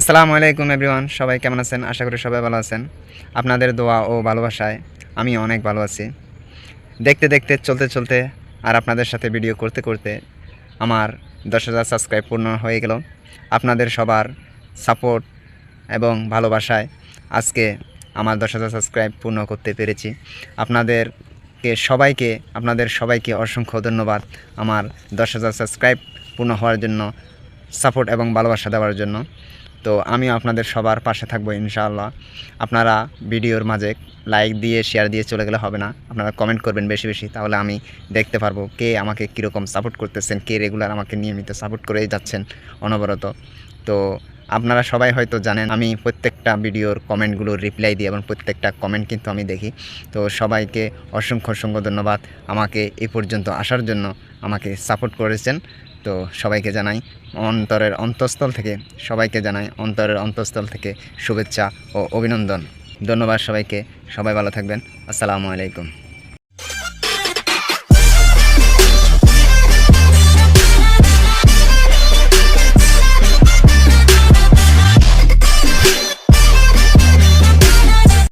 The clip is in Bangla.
আসসালামু আলাইকুম এভরিওয়ান, সবাই কেমন আছেন? আশা করি সবাই ভালো আছেন। আপনাদের দোয়া ও ভালোবাসায় আমি অনেক ভালো আছি। দেখতে দেখতে, চলতে চলতে আর আপনাদের সাথে ভিডিও করতে করতে আমার দশ হাজার সাবস্ক্রাইব পূর্ণ হয়ে গেল। আপনাদের সবার সাপোর্ট এবং ভালোবাসায় আজকে আমার দশ হাজার সাবস্ক্রাইব পূর্ণ করতে পেরেছি। আপনাদেরকে সবাইকে, আপনাদের সবাইকে অসংখ্য ধন্যবাদ আমার দশ হাজার সাবস্ক্রাইব পূর্ণ হওয়ার জন্য, সাপোর্ট এবং ভালোবাসা দেওয়ার জন্য। তো আমিও আপনাদের সবার পাশে থাকব ইনশাআল্লাহ। আপনারা ভিডিওর মাঝে লাইক দিয়ে শেয়ার দিয়ে চলে গেলে হবে না। আপনারা কমেন্ট করবেন বেশি বেশি, তাহলে আমি দেখতে পারব কে আমাকে কীরকম সাপোর্ট করতেছেন, কে রেগুলার আমাকে নিয়মিত সাপোর্ট করেই যাচ্ছেন অনবরত। তো আপনারা সবাই হয়তো জানেন, আমি প্রত্যেকটা ভিডিওর কমেন্টগুলোর রিপ্লাই দিই এবং প্রত্যেকটা কমেন্ট কিন্তু আমি দেখি। তো সবাইকে অসংখ্য অসংখ্য ধন্যবাদ। আমাকে এ পর্যন্ত আসার জন্য আমাকে সাপোর্ট করেছেন। তো সবাইকে জানাই অন্তরের অন্তঃস্থল থেকে, সবাইকে জানাই অন্তরের অন্তঃস্থল থেকে শুভেচ্ছা ও অভিনন্দন। ধন্যবাদ সবাইকে, সবাই ভালো থাকবেন। আসসালামু আলাইকুম।